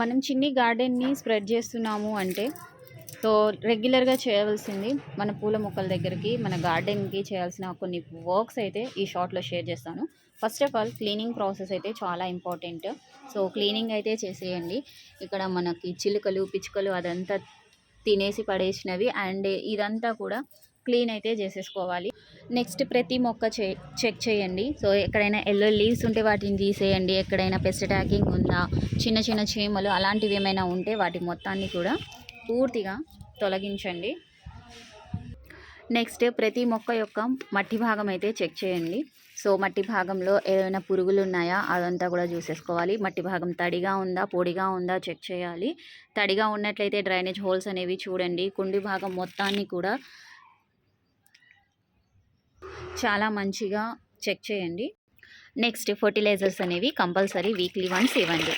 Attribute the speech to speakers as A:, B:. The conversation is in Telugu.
A: మనం చిన్ని గార్డెన్ని స్ప్రెడ్ చేస్తున్నాము అంటే సో రెగ్యులర్గా చేయవలసింది మన పూల మొక్కల దగ్గరికి మన గార్డెన్కి చేయాల్సిన కొన్ని వర్క్స్ అయితే ఈ షార్ట్లో షేర్ చేస్తాను. First of all cleaning process అయితే చాలా ఇంపార్టెంట్. సో క్లీనింగ్ అయితే చేసేయండి. ఇక్కడ మనకి చిలుకలు పిచ్చుకలు అదంతా తినేసి పడేసినవి అండ్ ఇదంతా కూడా క్లీన్ అయితే చేసేసుకోవాలి. నెక్స్ట్ ప్రతి మొక్క చెక్ చేయండి. సో ఎక్కడైనా ఎల్లో లీవ్స్ ఉంటే వాటిని తీసేయండి. ఎక్కడైనా పెస్ట్ అటాకింగ్ ఉందా చిన్న చిన్న చీమలు అలాంటివి ఏమైనా ఉంటే వాటి మొత్తాన్ని కూడా పూర్తిగా తొలగించండి. నెక్స్ట్ ప్రతి మొక్క యొక్క మట్టి భాగం అయితే చెక్ చేయండి. సో మట్టి భాగంలో ఏమైనా పురుగులు ఉన్నాయా అదంతా కూడా చూసేసుకోవాలి. మట్టి భాగం తడిగా ఉందా పొడిగా ఉందా చెక్ చేయాలి. తడిగా ఉన్నట్లయితే డ్రైనేజ్ హోల్స్ అనేవి చూడండి. కుండి భాగం మొత్తాన్ని కూడా చాలా మంచిగా చెక్ చేయండి. నెక్స్ట్ ఫర్టిలైజర్స్ అనేవి కంపల్సరీ వీక్లీ వన్స్ ఇవ్వండి.